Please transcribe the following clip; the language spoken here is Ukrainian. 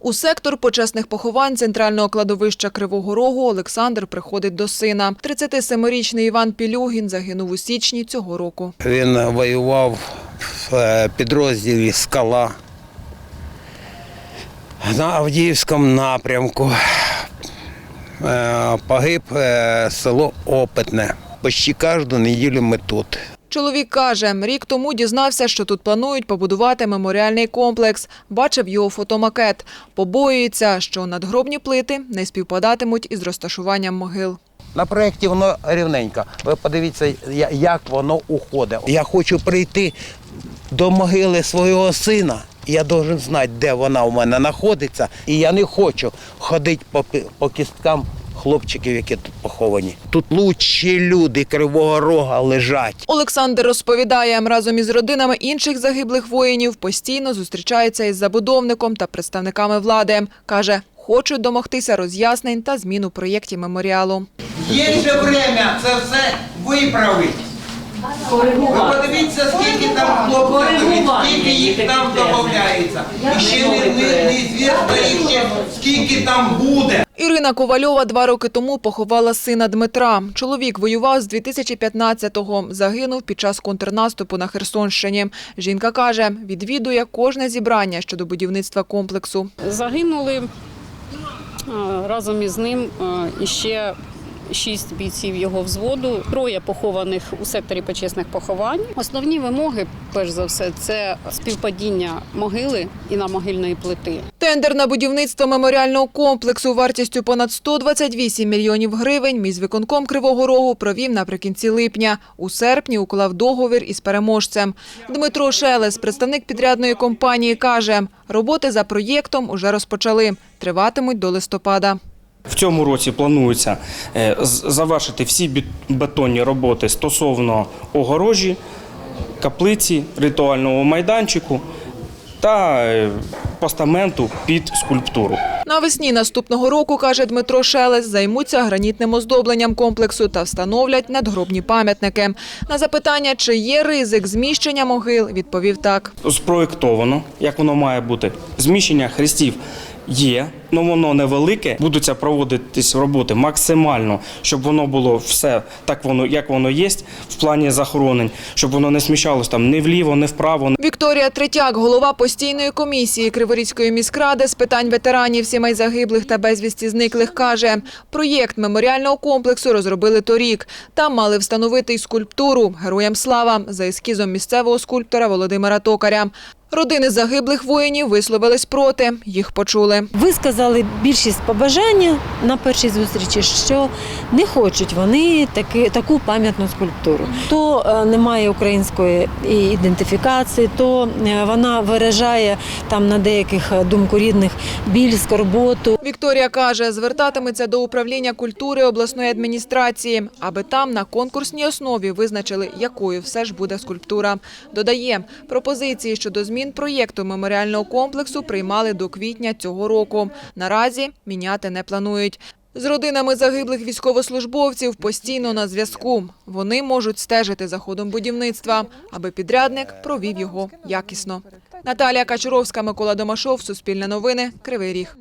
У сектор почесних поховань центрального кладовища Кривого Рогу Олександр приходить до сина. 37-річний Іван Пілюгін загинув у січні цього року. Він воював в е, підрозділі Скала на Авдіївському напрямку. Е, Погиб е, село Опитне. Почти кожну неділю ми тут. Чоловік каже, рік тому дізнався, що тут планують побудувати меморіальний комплекс. Бачив його фотомакет. Побоюється, що надгробні плити не співпадатимуть із розташуванням могил. На проєкті воно рівненько. Ви подивіться, як воно уходить. Я хочу прийти до могили свого сина. Я должен знати, де вона у мене знаходиться. І я не хочу ходити по, по кісткам хлопчиків, які тут поховані. Тут лучші люди Кривого Рога лежать. Олександр розповідає, разом із родинами інших загиблих воїнів постійно зустрічається із забудовником та представниками влади. Каже, хочуть домогтися роз'яснень та змін у проєкті меморіалу. Є ще время це все виправити. Ви подивіться, скільки там хлопців, скільки їх там додається. І ще не, не, не звісно ще скільки там буде. Ірина Ковальова два роки тому поховала сина Дмитра. Чоловік воював з 2015-го. Загинув під час контрнаступу на Херсонщині. Жінка каже, відвідує кожне зібрання щодо будівництва комплексу. Загинули разом із ним іще шість бійців його взводу, троє похованих у секторі почесних поховань. Основні вимоги, перш за все, це співпадіння могили і намогильної плити. Тендер на будівництво меморіального комплексу вартістю понад 128 мільйонів гривень міськвиконком Кривого Рогу провів наприкінці липня. У серпні уклав договір із переможцем. Дмитро Шелес, представник підрядної компанії, каже, роботи за проєктом уже розпочали. Триватимуть до листопада. В цьому році планується е, завершити всі бет- бетонні роботи стосовно огорожі, каплиці, ритуального майданчику та е, постаменту під скульптуру. Навесні наступного року, каже Дмитро Шелес, займуться гранітним оздобленням комплексу та встановлять надгробні пам'ятники. На запитання, чи є ризик зміщення могил, відповів так. Спроєктовано, як воно має бути. Зміщення хрестів є, але воно невелике. Будуться проводитись роботи максимально, щоб воно було все так, воно як воно є в плані захоронень, щоб воно не сміщалось там ні вліво, ні вправо, Вікторія Третяк, голова постійної комісії Криворізької міськради з питань ветеранів, сімей загиблих та безвісті зниклих, каже, проєкт меморіального комплексу розробили торік. Там мали встановити й скульптуру «Героям слава» за ескізом місцевого скульптора Володимира Токаря. Родини загиблих воїнів висловились проти, їх почули. Висказали більшість побажання на першій зустрічі, що не хочуть вони таки, таку пам'ятну скульптуру. То е, немає української ідентифікації, то е, вона виражає там на деяких е, думку рідних біль, скорботу. Вікторія каже, звертатиметься до управління культури обласної адміністрації, аби там на конкурсній основі визначили, якою все ж буде скульптура. Додає, пропозиції щодо змін проєкту меморіального комплексу приймали до квітня цього року. Наразі міняти не планують. З родинами загиблих військовослужбовців постійно на зв'язку. Вони можуть стежити за ходом будівництва, аби підрядник провів його якісно. Наталія Качуровська, Микола Домашов, Суспільне новини, Кривий Ріг.